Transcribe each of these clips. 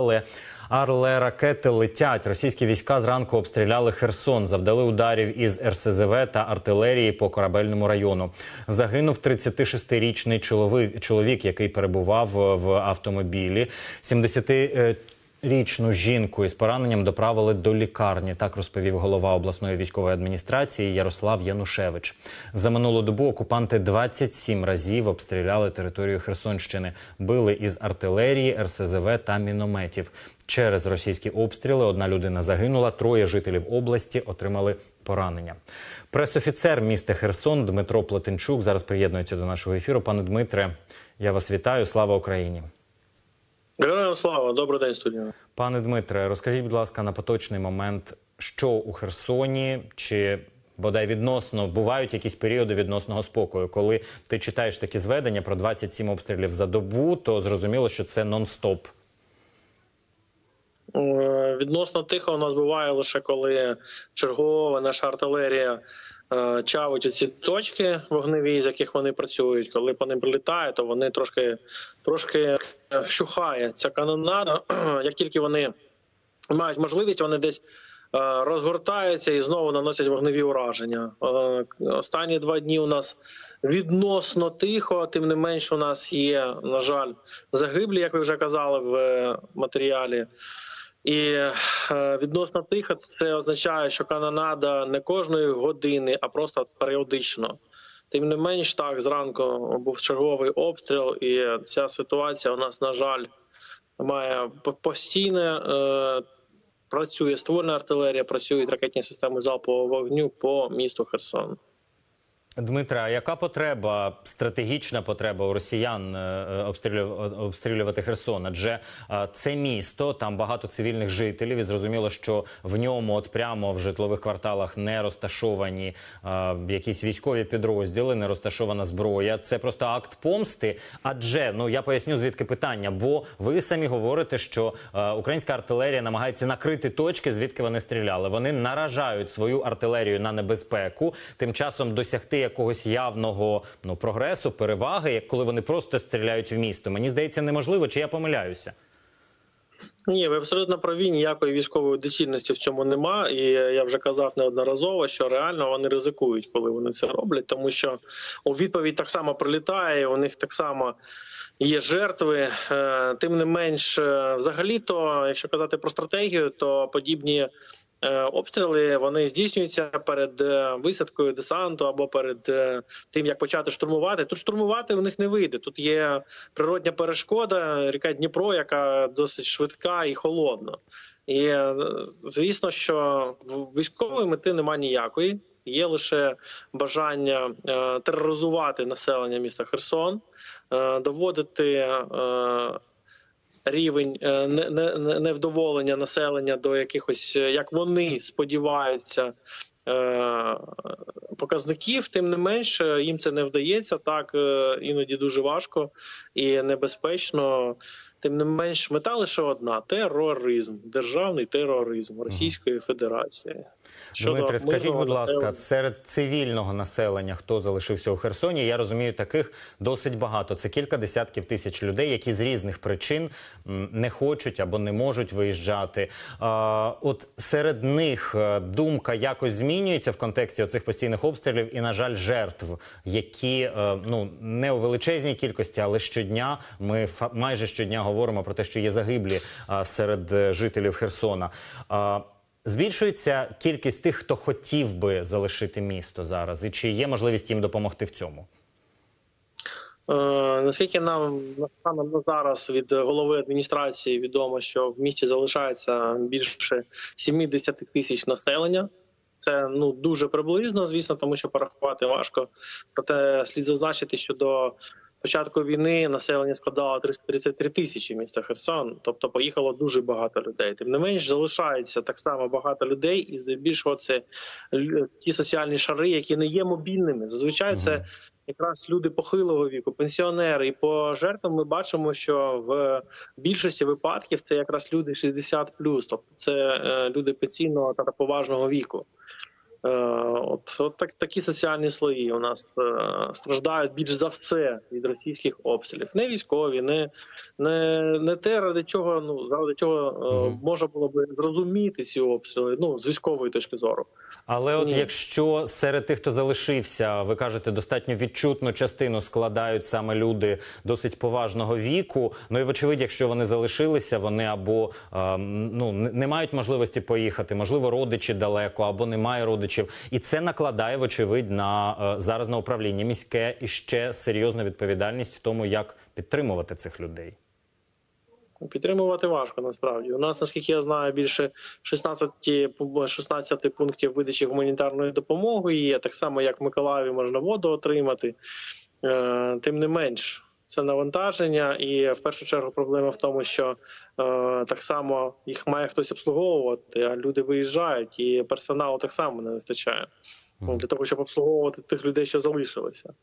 Але арле ракети летять. Російські війська зранку обстріляли Херсон, завдали ударів із РСЗВ та артилерії по корабельному району. Загинув 36-річний чоловік, чоловік, який перебував в автомобілі. 70 Річну жінку із пораненням доправили до лікарні. Так розповів голова обласної військової адміністрації Ярослав Янушевич. За минулу добу окупанти 27 разів обстріляли територію Херсонщини, били із артилерії, РСЗВ та мінометів. Через російські обстріли одна людина загинула. Троє жителів області отримали поранення. Пресофіцер міста Херсон Дмитро Плотенчук зараз приєднується до нашого ефіру. Пане Дмитре, я вас вітаю. Слава Україні. Героям слава, добрий день, студія. Пане Дмитре, розкажіть, будь ласка, на поточний момент, що у Херсоні чи бодай відносно бувають якісь періоди відносного спокою. Коли ти читаєш такі зведення про 27 обстрілів за добу, то зрозуміло, що це нон-стоп. Е, відносно тихо у нас буває лише коли чергова наша артилерія чавить оці точки вогневі, з яких вони працюють. Коли по ним прилітає, то вони трошки трошки вщухає ця канонада. Як тільки вони мають можливість, вони десь. Е, розгортаються і знову наносять вогневі ураження. Останні два дні у нас відносно тихо, тим не менш, у нас є, на жаль, загиблі, як ви вже казали в матеріалі. І е, відносно тихо, це означає, що канонада не кожної години, а просто періодично. Тим не менш, так зранку був черговий обстріл, і ця ситуація у нас, на жаль, має постійне. Е, працює ствольна артилерія, працюють ракетні системи залпового вогню по місту Херсон. Дмитра, яка потреба, стратегічна потреба у росіян е, е, обстрілювати Херсон? Адже е, це місто, там багато цивільних жителів, і зрозуміло, що в ньому, от прямо в житлових кварталах, не розташовані якісь військові підрозділи, не розташована зброя. Це просто акт помсти. Адже ну я поясню звідки питання, бо ви самі говорите, що українська артилерія намагається накрити точки, звідки вони стріляли. Вони наражають свою артилерію на небезпеку, тим часом досягти якогось явного ну прогресу, переваги, як коли вони просто стріляють в місто. Мені здається, неможливо, чи я помиляюся. Ні, ви абсолютно праві. Ніякої військової доцільності в цьому нема. І я вже казав неодноразово, що реально вони ризикують, коли вони це роблять, тому що у відповідь так само прилітає. У них так само є жертви. Е, тим не менш, е, взагалі, то якщо казати про стратегію, то подібні обстріли вони здійснюються перед е, висадкою десанту або перед е, тим, як почати штурмувати. Тут штурмувати в них не вийде. Тут є природня перешкода, ріка Дніпро, яка досить швидка і холодна. І звісно, що військової мети немає ніякої. Є лише бажання тероризувати населення міста Херсон, доводити рівень е, невдоволення населення до якихось, е, як вони сподіваються. Е, показників, тим не менше, їм це не вдається так іноді дуже важко і небезпечно. Тим не менш, мета лише одна: тероризм, державний тероризм Російської Федерації. Дмитре, скажіть, будь ласка, серед цивільного населення, хто залишився у Херсоні, я розумію, таких досить багато. Це кілька десятків тисяч людей, які з різних причин не хочуть або не можуть виїжджати. От серед них е, думка якось змінюється в контексті оцих постійних обстрілів і, на жаль, жертв, які е, ну не у величезній кількості, але щодня ми майже щодня говоримо про те, що є загиблі серед е, жителів Херсона. Збільшується кількість тих, хто хотів би залишити місто зараз, і чи є можливість їм допомогти в цьому? Е, наскільки нам саме зараз від голови адміністрації відомо, що в місті залишається більше 70 тисяч населення. Це ну дуже приблизно, звісно, тому що порахувати важко. Проте слід зазначити, що до початку війни населення складало 333 тисячі міста Херсон, тобто поїхало дуже багато людей. Тим не менш залишається так само багато людей, і здебільшого це ті соціальні шари, які не є мобільними. Зазвичай це якраз люди похилого віку, пенсіонери. І по жертвам ми бачимо, що в більшості випадків це якраз люди 60+, тобто це е, люди пенсійного та поважного віку. Е, От, от так, такі соціальні слої у нас е, страждають більш за все від російських обстрілів. Не військові, не, не, не те, ради чого ну заради чого е, Мгм. можна було би зрозуміти ці обстріли. Ну з військової точки зору. Але от Ні. якщо серед тих, хто залишився, ви кажете, достатньо відчутну частину складають саме люди досить поважного віку. Ну і вочевидь, якщо вони залишилися, вони або ем, ну не не мають можливості поїхати, можливо, родичі далеко, або немає родичів, і це накладає, вочевидь, на е, зараз на управління міське і ще серйозну відповідальність в тому, як підтримувати цих людей. Підтримувати важко насправді. У нас, наскільки я знаю, більше 16, 16 пунктів видачі гуманітарної допомоги є. Так само, як в Миколаєві можна воду отримати. Е, Тим не менш, це навантаження, і в першу чергу проблема в тому, що е, так само їх має хтось обслуговувати, а люди виїжджають, і персоналу так само не вистачає ну, для того, щоб обслуговувати тих людей, що залишилися.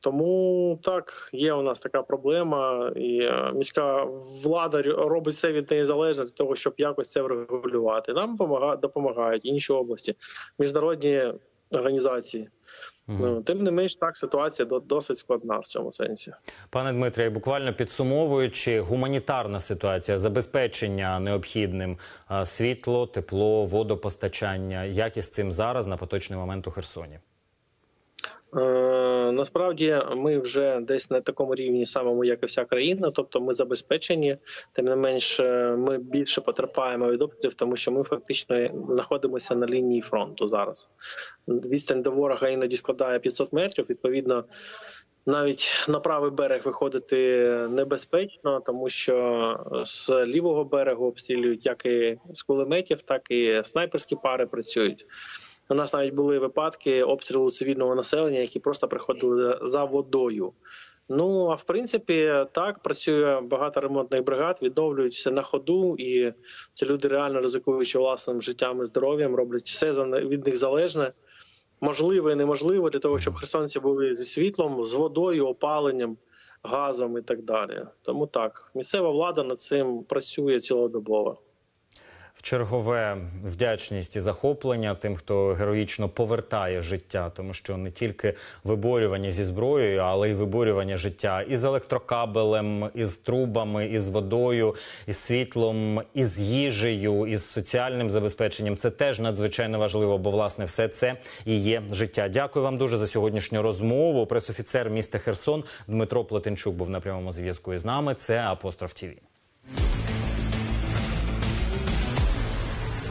Тому так, є у нас така проблема, і е, міська влада робить все від неї залежне для того, щоб якось це врегулювати. Нам допомагають інші області, міжнародні організації. Ну, тим не менш, так ситуація до- досить складна в цьому сенсі. Пане Дмитре, буквально підсумовуючи, гуманітарна ситуація, забезпечення необхідним світло, тепло, водопостачання. Як із цим зараз на поточний момент у Херсоні? Е, насправді ми вже десь на такому рівні самому, як і вся країна, тобто ми забезпечені. Тим не менш, е, ми більше потерпаємо від обстрілів, тому що ми фактично знаходимося на лінії фронту зараз. Відстань до ворога іноді складає 500 метрів. Відповідно, навіть на правий берег виходити небезпечно, тому що з лівого берегу обстрілюють як і з кулеметів, так і снайперські пари працюють. У нас навіть були випадки обстрілу цивільного населення, які просто приходили за водою. Ну а в принципі, так працює багато ремонтних бригад, відновлюють все на ходу, і ці люди реально ризикуючи власним життям і здоров'ям, роблять все за від них залежне, можливе і неможливе для того, щоб херсонці були зі світлом, з водою, опаленням, газом і так далі. Тому так, місцева влада над цим працює цілодобово. В чергове вдячність і захоплення тим, хто героїчно повертає життя, тому що не тільки виборювання зі зброєю, але й виборювання життя із електрокабелем, із трубами, із водою, із світлом, із їжею, із соціальним забезпеченням. Це теж надзвичайно важливо, бо власне все це і є життя. Дякую вам дуже за сьогоднішню розмову. Пресофіцер міста Херсон Дмитро Плетенчук був на прямому зв'язку із нами. Це Апостроф ТІВІ.